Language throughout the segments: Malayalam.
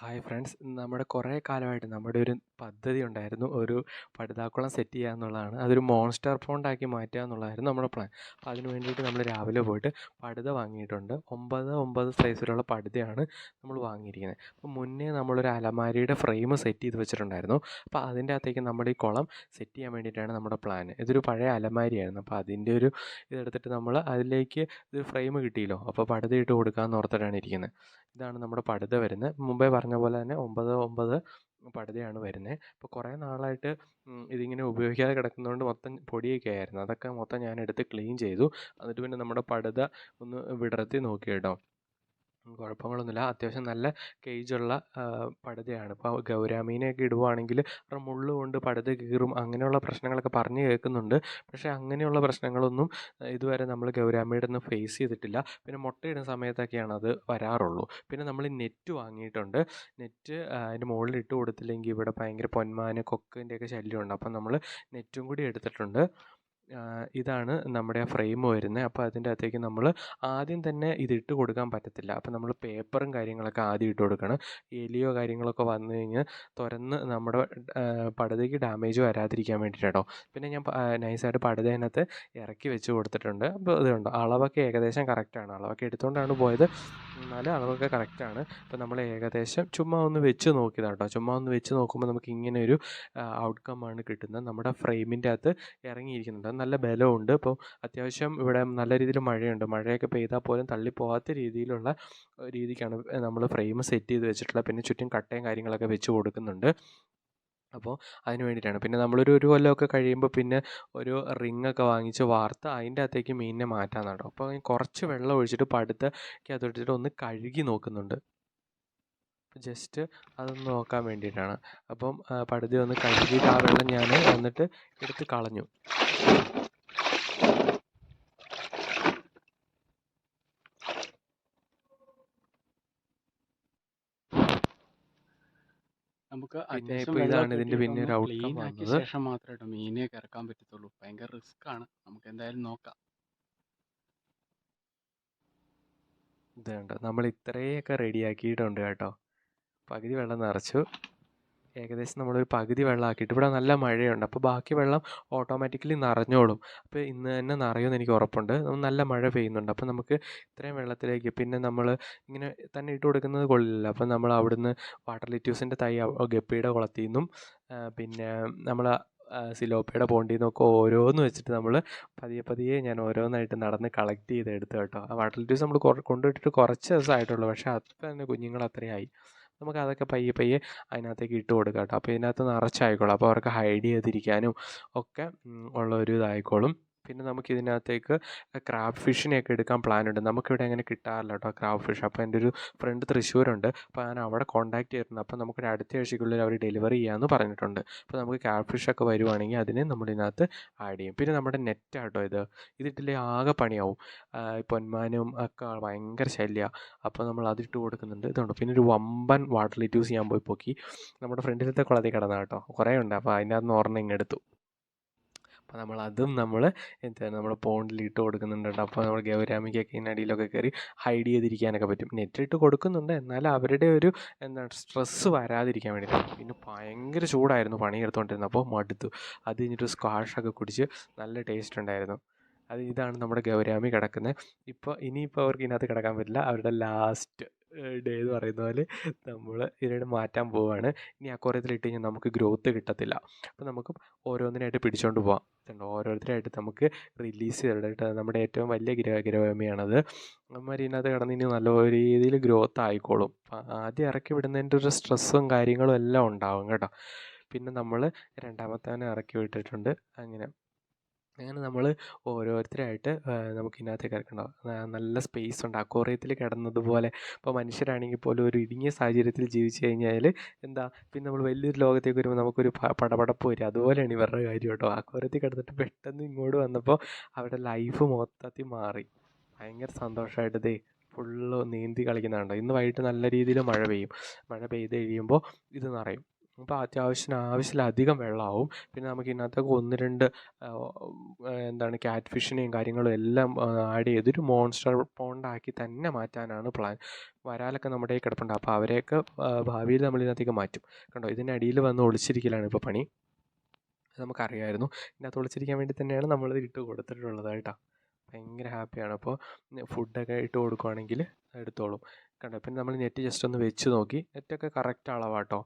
ഹായ് ഫ്രണ്ട്സ് നമ്മുടെ കുറേ കാലമായിട്ട് നമ്മുടെ ഒരു പദ്ധതി ഉണ്ടായിരുന്നു. ഒരു പടുതാക്കുളം സെറ്റ് ചെയ്യുക എന്നുള്ളതാണ്. അതൊരു മോൺസ്റ്റർ ഫോണ്ടാക്കി മാറ്റുക എന്നുള്ളതായിരുന്നു നമ്മുടെ പ്ലാൻ അപ്പോൾ അതിന് വേണ്ടിയിട്ട് നമ്മൾ രാവിലെ പോയിട്ട് പടുത വാങ്ങിയിട്ടുണ്ട്. ഒമ്പത് ഒമ്പത് സൈസിലുള്ള പടുതയാണ് നമ്മൾ വാങ്ങിയിരിക്കുന്നത്. അപ്പോൾ മുന്നേ നമ്മളൊരു അലമാരിയുടെ ഫ്രെയിം സെറ്റ് ചെയ്ത് വെച്ചിട്ടുണ്ടായിരുന്നു. അപ്പോൾ അതിന്റെ അകത്തേക്ക് നമ്മുടെ ഈ കുളം സെറ്റ് ചെയ്യാൻ വേണ്ടിയിട്ടാണ് നമ്മുടെ പ്ലാൻ ഇതൊരു പഴയ അലമാരിയായിരുന്നു. അപ്പോൾ അതിന്റെ ഒരു ഇതെടുത്തിട്ട് നമ്മൾ അതിലേക്ക് ഒരു ഫ്രെയിം കിട്ടിയല്ലോ. അപ്പോൾ പടുത ഇട്ട് കൊടുക്കാമെന്ന് ഓർത്തിട്ടാണ് ഇരിക്കുന്നത്. ഇതാണ് നമ്മുടെ പടുത വരുന്നത്. മുമ്പേ പറഞ്ഞ പോലെ തന്നെ ഒമ്പത് ഒമ്പത് പടുതയാണ് വരുന്നത് അപ്പോൾ കുറേ നാളായിട്ട് ഇതിങ്ങനെ ഉപയോഗിക്കാതെ കിടക്കുന്നതുകൊണ്ട് മൊത്തം പൊടിയൊക്കെ ആയിരുന്നു. അതൊക്കെ മൊത്തം ഞാൻ എടുത്ത് ക്ലീൻ ചെയ്തു. എന്നിട്ട് പിന്നെ നമ്മുടെ പടുത ഒന്ന് വിടർത്തി നോക്കി കേട്ടോ കുഴപ്പങ്ങളൊന്നുമില്ല. അത്യാവശ്യം നല്ല കേജുള്ള പടുതയാണ്. ഇപ്പോൾ ഗൗരാമീനെയൊക്കെ ഇടുവാണെങ്കിൽ അവരുടെ മുള്ള് കൊണ്ട് പടുത കീറും അങ്ങനെയുള്ള പ്രശ്നങ്ങളൊക്കെ പറഞ്ഞു കേൾക്കുന്നുണ്ട്. പക്ഷേ അങ്ങനെയുള്ള പ്രശ്നങ്ങളൊന്നും ഇതുവരെ നമ്മൾ ഗൗരാമിയുടെ ഒന്നും ഫേസ് ചെയ്തിട്ടില്ല. പിന്നെ മുട്ടയിടുന്ന സമയത്തൊക്കെയാണ് അത് വരാറുള്ളൂ. പിന്നെ നമ്മൾ നെറ്റ് വാങ്ങിയിട്ടുണ്ട്. നെറ്റ് അതിന്റെ മുകളിൽ ഇട്ട് കൊടുത്തില്ലെങ്കിൽ ഇവിടെ ഭയങ്കര പൊന്മാന് കൊക്കിന്റെയൊക്കെ ശല്യമുണ്ട്. അപ്പം നമ്മൾ നെറ്റും കൂടി എടുത്തിട്ടുണ്ട്. ഇതാണ് നമ്മുടെ ആ ഫ്രെയിം വരുന്നത്. അപ്പോൾ അതിന്റെ അകത്തേക്ക് നമ്മൾ ആദ്യം തന്നെ ഇത് ഇട്ട് കൊടുക്കാൻ പറ്റത്തില്ല. അപ്പോൾ നമ്മൾ പേപ്പറും കാര്യങ്ങളൊക്കെ ആദ്യം ഇട്ട് കൊടുക്കണം. എലിയോ കാര്യങ്ങളൊക്കെ വന്നു കഴിഞ്ഞാൽ തുറന്ന് നമ്മുടെ പടുതയ്ക്ക് ഡാമേജ് വരാതിരിക്കാൻ വേണ്ടിയിട്ടോ പിന്നെ ഞാൻ നൈസായിട്ട് പടുതേനകത്ത് ഇറക്കി വെച്ച് കൊടുത്തിട്ടുണ്ട്. അപ്പോൾ ഇതുണ്ട് അളവൊക്കെ ഏകദേശം കറക്റ്റാണ് അളവൊക്കെ എടുത്തുകൊണ്ടാണ് പോയത്. എന്നാലും അളവൊക്കെ കറക്റ്റാണ് അപ്പോൾ നമ്മൾ ഏകദേശം ചുമ്മാ ഒന്ന് വെച്ച് നോക്കിയതാണ് കേട്ടോ ചുമ്മാ ഒന്ന് വെച്ച് നോക്കുമ്പോൾ നമുക്ക് ഇങ്ങനെ ഒരു ഔട്ട്കം ആണ് കിട്ടുന്നത്. നമ്മുടെ ഫ്രെയിമിന്റെ അകത്ത് ഇറങ്ങിയിരിക്കുന്നുണ്ട് നല്ല ബലമുണ്ട് അപ്പോൾ അത്യാവശ്യം ഇവിടെ നല്ല രീതിയിൽ മഴയുണ്ട്. മഴയൊക്കെ പെയ്താൽ പോലും തള്ളിപ്പോകാത്ത രീതിയിലുള്ള രീതിക്കാണ് നമ്മൾ ഫ്രെയിം സെറ്റ് ചെയ്ത് വെച്ചിട്ടുള്ളത് പിന്നെ ചുറ്റും കട്ടയും കാര്യങ്ങളൊക്കെ വെച്ച് കൊടുക്കുന്നുണ്ട്. അപ്പോൾ അതിന് വേണ്ടിയിട്ടാണ്. പിന്നെ നമ്മളൊരു ഒരു കൊല്ലമൊക്കെ കഴിയുമ്പോൾ പിന്നെ ഒരു റിങ്ങൊക്കെ വാങ്ങിച്ച് വാർത്ത് അതിന്റെ അകത്തേക്ക് മീനിനെ മാറ്റാൻ കേട്ടോ. അപ്പോൾ കുറച്ച് വെള്ളം ഒഴിച്ചിട്ട് പടുത്തയ്ക്ക് അതൊഴിച്ചിട്ട് ഒന്ന് കഴുകി നോക്കുന്നുണ്ട്. ജസ്റ്റ് അതൊന്ന് നോക്കാൻ വേണ്ടിയിട്ടാണ്. അപ്പം പടുതി ഒന്ന് കഴുകിയിട്ട് ആ വെള്ളം ഞാൻ എന്നിട്ട് എടുത്ത് കളഞ്ഞു. നമുക്ക് ഇതാണ് ഇതിന്റെ പിന്നെ ഒരു ഔട്ട്കം വന്നത്. ശേഷം മാത്രമേ മീനെ ഇറക്കാൻ പറ്റത്തുള്ളൂ. ഭയങ്കര റിസ്ക് ആണ്. നമുക്ക് എന്തായാലും നോക്കാം. ഇത് നമ്മൾ ഇത്രയൊക്കെ റെഡിയാക്കിയിട്ടുണ്ട് കേട്ടോ. പകുതി വെള്ളം നിറച്ചു. ഏകദേശം നമ്മളൊരു പകുതി വെള്ളമാക്കിയിട്ട്. ഇവിടെ നല്ല മഴയുണ്ട്. അപ്പോൾ ബാക്കി വെള്ളം ഓട്ടോമാറ്റിക്കലി നിറഞ്ഞോളും. അപ്പോൾ ഇന്ന് തന്നെ നിറയുമെന്ന് എനിക്ക് ഉറപ്പുണ്ട്. നല്ല മഴ പെയ്യുന്നുണ്ട്. അപ്പോൾ നമുക്ക് ഇത്രയും വെള്ളത്തിലേക്ക് പിന്നെ നമ്മൾ ഇങ്ങനെ തന്നെ ഇട്ട് കൊടുക്കുന്നത് കൊള്ളില്ല അപ്പോൾ നമ്മൾ അവിടുന്ന് വാട്ടർ ലിറ്റ്യൂസിന്റെ തൈ ഗപ്പിയുടെ കുളത്തിൽ നിന്നും പിന്നെ നമ്മൾ സിലോപ്പയുടെ പോണ്ടിൽ നിന്നൊക്കെ ഓരോന്ന് വെച്ചിട്ട് നമ്മൾ പതിയെ പതിയെ ഞാൻ ഓരോന്നായിട്ട് നടന്ന് കളക്ട് ചെയ്ത് എടുത്തു കേട്ടോ. ആ വാട്ടർ ലിറ്റ്യൂസ് നമ്മൾ കൊണ്ടുപോയിട്ട് കുറച്ച് ദിവസമായിട്ടുള്ളൂ. പക്ഷേ അത്ര തന്നെ കുഞ്ഞുങ്ങൾ അത്രയായി നമുക്ക് അതൊക്കെ പയ്യെ പയ്യെ അതിനകത്തേക്ക് ഇട്ട് കൊടുക്കാം കേട്ടോ. അപ്പോൾ ഇതിനകത്ത് നിറച്ചായിക്കോളും. അപ്പോൾ അവർക്ക് ഹൈഡ് ചെയ്തിരിക്കാനും ഒക്കെ ഉള്ള ഒരു ഇതായിക്കോളും. പിന്നെ നമുക്ക് ഇതിനകത്തേക്ക് ക്രാബ് ഫിഷിനെയൊക്കെ എടുക്കാൻ പ്ലാൻ ഉണ്ട് നമുക്കിവിടെ അങ്ങനെ കിട്ടാറില്ല കേട്ടോ ക്രാബ് ഫിഷ് അപ്പോൾ എന്റെ ഒരു ഫ്രണ്ട് തൃശ്ശൂരുണ്ട്. അപ്പോൾ ഞാൻ അവിടെ കോൺടാക്ട് ചെയ്തിരുന്നു അപ്പോൾ നമുക്ക് അടുത്ത ആഴ്ചയ്ക്കുള്ളിൽ അവർ ഡെലിവറി ചെയ്യാമെന്ന് പറഞ്ഞിട്ടുണ്ട്. അപ്പോൾ നമുക്ക് ക്രാബ് ഫിഷൊക്കെ വരുവാണെങ്കിൽ അതിനെ നമ്മൾ ഇതിനകത്ത് ആഡ് ചെയ്യും. പിന്നെ നമ്മുടെ നെറ്റ് ആട്ടോ ഇത്. ഇതിട്ടില്ലേ ആകെ പണിയാവും. പൊന്മാനും ഒക്കെ ഭയങ്കര ശല്യമാണ് അപ്പോൾ നമ്മൾ അതിട്ട് കൊടുക്കുന്നുണ്ട്. ഇതുണ്ട്. പിന്നെ ഒരു വമ്പൻ വാട്ടർ ലിറ്റ്യൂസ് ഞാൻ പോയി പോക്കി. നമ്മുടെ ഫ്രണ്ടിലത്തെ കുളത്തിൽ കിടന്ന കേട്ടോ. കുറേ ഉണ്ട്. അപ്പോൾ അതിന്റെ അകത്ത് നിന്ന് ഒരെണ്ണം ഇങ്ങെടുത്തു അപ്പോൾ നമ്മൾ അതും നമ്മൾ എന്താണ് നമ്മുടെ പോണ്ടിൽ ഇട്ട് കൊടുക്കുന്നുണ്ട് അപ്പോൾ നമ്മൾ ഗൗരാമിക്കൊക്കെ ഇതിനടിയിലൊക്കെ കയറി ഹൈഡ് ചെയ്തിരിക്കാനൊക്കെ പറ്റും. നെറ്റ് ഇട്ട് കൊടുക്കുന്നുണ്ട്. എന്നാൽ അവരുടെ ഒരു എന്താണ് സ്ട്രെസ്സ് വരാതിരിക്കാൻ വേണ്ടിയിട്ട് പിന്നെ ഭയങ്കര ചൂടായിരുന്നു പണി എടുത്തുകൊണ്ടിരുന്നത് അപ്പോൾ മടുത്തു. അത് കഴിഞ്ഞിട്ട് സ്ക്വാഷൊക്കെ കുടിച്ച് നല്ല ടേസ്റ്റ് ഉണ്ടായിരുന്നു. അത് ഇതാണ് നമ്മുടെ ഗൗരാമി കിടക്കുന്നത് ഇപ്പോൾ ഇനിയിപ്പോൾ അവർക്ക് ഇതിനകത്ത് കിടക്കാൻ പറ്റില്ല. അവരുടെ ലാസ്റ്റ് ഡേ എന്ന് പറയുന്ന പോലെ നമ്മൾ ഇതിനെ മാറ്റാൻ പോവുകയാണ് ഇനി അക്വാറിയത്തിൽ ഇട്ട് കഴിഞ്ഞാൽ നമുക്ക് ഗ്രോത്ത് കിട്ടത്തില്ല. അപ്പോൾ നമുക്ക് ഓരോന്നിനായിട്ട് പിടിച്ചുകൊണ്ട് പോവാം. ഇതുണ്ട് ഓരോരുത്തരായിട്ട് നമുക്ക് റിലീസ് ചെയ്തിട്ട് നമ്മുടെ ഏറ്റവും വലിയ ഗ്രഹ ഗ്രഹമിയാണത് അമ്മമാർ ഇതിനകത്ത് കിടന്ന് ഇനി നല്ല രീതിയിൽ ഗ്രോത്ത് ആയിക്കോളും. ആദ്യം ഇറക്കി വിടുന്നതിന്റെ ഒരു സ്ട്രെസ്സും കാര്യങ്ങളും എല്ലാം ഉണ്ടാവും കേട്ടോ. പിന്നെ നമ്മൾ രണ്ടാമത്തവനെ ഇറക്കി വിട്ടിട്ടുണ്ട്. അങ്ങനെ അങ്ങനെ നമ്മൾ ഓരോരുത്തരായിട്ട് നമുക്ക് ഇതിനകത്തേക്ക് ഇറക്കണം നല്ല സ്പേസ് ഉണ്ട്. അക്വോറിയത്തിൽ കിടന്നതുപോലെ ഇപ്പോൾ മനുഷ്യരാണെങ്കിൽ പോലും ഒരു ഇടുങ്ങിയ സാഹചര്യത്തിൽ ജീവിച്ചു കഴിഞ്ഞാൽ എന്താ പിന്നെ നമ്മൾ വലിയൊരു ലോകത്തേക്ക് വരുമ്പോൾ നമുക്കൊരു പടപടപ്പ് വരും. അതുപോലെയാണ് ഇവരുടെ കാര്യം കേട്ടോ. അക്വോറിയത്തിൽ കിടന്നിട്ട് പെട്ടെന്ന് ഇങ്ങോട്ട് വന്നപ്പോൾ അവരുടെ ലൈഫ് മൊത്തത്തിൽ മാറി. ഭയങ്കര സന്തോഷമായിട്ട് ദേ ഫുള്ള് നീന്തി കളിക്കുന്നതാണ് ഇന്ന് വൈകിട്ട് നല്ല രീതിയിൽ മഴ പെയ്യും. മഴ പെയ്ത് കഴിയുമ്പോൾ ഇത് നിറയും. അപ്പോൾ അത്യാവശ്യത്തിന് ആവശ്യത്തിലധികം വെള്ളമാവും പിന്നെ നമുക്ക് ഇതിനകത്തൊക്കെ ഒന്ന് രണ്ട് എന്താണ് ക്യാറ്റ് ഫിഷിനെയും കാര്യങ്ങളും എല്ലാം ആഡ് ചെയ്തൊരു മോൺസ്റ്റർ പോണ്ടാക്കി തന്നെ മാറ്റാനാണ് പ്ലാൻ വരാലൊക്കെ നമ്മുടെ ഈ കിടപ്പുണ്ട്. അപ്പോൾ അവരെയൊക്കെ ഭാവിയിൽ നമ്മൾ ഇതിനകത്തേക്ക് മാറ്റും. കണ്ടോ? ഇതിനടിയിൽ വന്ന് ഒളിച്ചിരിക്കലാണ് ഇപ്പോൾ പണി. നമുക്കറിയായിരുന്നു. ഇതിനകത്ത് ഒളിച്ചിരിക്കാൻ വേണ്ടി തന്നെയാണ് നമ്മളിത് ഇട്ട് കൊടുത്തിട്ടുള്ളത് കേട്ടോ. ഭയങ്കര ഹാപ്പിയാണ് അപ്പോൾ ഫുഡൊക്കെ ഇട്ട് കൊടുക്കുവാണെങ്കിൽ എടുത്തോളും. കണ്ടോ? പിന്നെ നമ്മൾ നെറ്റ് ജസ്റ്റ് ഒന്ന് വെച്ച് നോക്കി. നെറ്റൊക്കെ കറക്റ്റ് അളവാട്ടോ.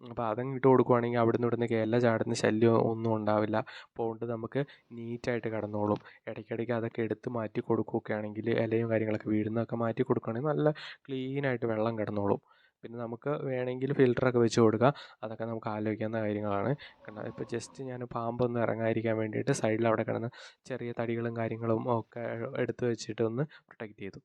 അപ്പോൾ അതങ്ങ് ഇട്ട് കൊടുക്കുവാണെങ്കിൽ അവിടുന്ന് ഇവിടുന്ന് കേല ചാടുന്ന ശല്യം ഒന്നും ഉണ്ടാവില്ല. പോണ്ട് നമുക്ക് നീറ്റായിട്ട് കിടന്നോളും. ഇടയ്ക്കിടയ്ക്ക് അതൊക്കെ എടുത്ത് മാറ്റി കൊടുക്കുകയൊക്കെ ആണെങ്കിൽ ഇലയും കാര്യങ്ങളൊക്കെ വീഴുന്നതൊക്കെ മാറ്റി കൊടുക്കുകയാണെങ്കിൽ നല്ല ക്ലീനായിട്ട് വെള്ളം കിടന്നോളും. പിന്നെ നമുക്ക് വേണമെങ്കിൽ ഫിൽറ്ററൊക്കെ വെച്ച് കൊടുക്കുക അതൊക്കെ നമുക്ക് ആലോചിക്കാവുന്ന കാര്യങ്ങളാണ്. കാരണം ഇപ്പോൾ ജസ്റ്റ് ഞാൻ പാമ്പൊന്നും ഇറങ്ങാതിരിക്കാൻ വേണ്ടിയിട്ട് സൈഡിൽ അവിടെ കിടന്ന് ചെറിയ തടികളും കാര്യങ്ങളും ഒക്കെ എടുത്ത് വെച്ചിട്ട് ഒന്ന് പ്രൊട്ടക്റ്റ് ചെയ്തു.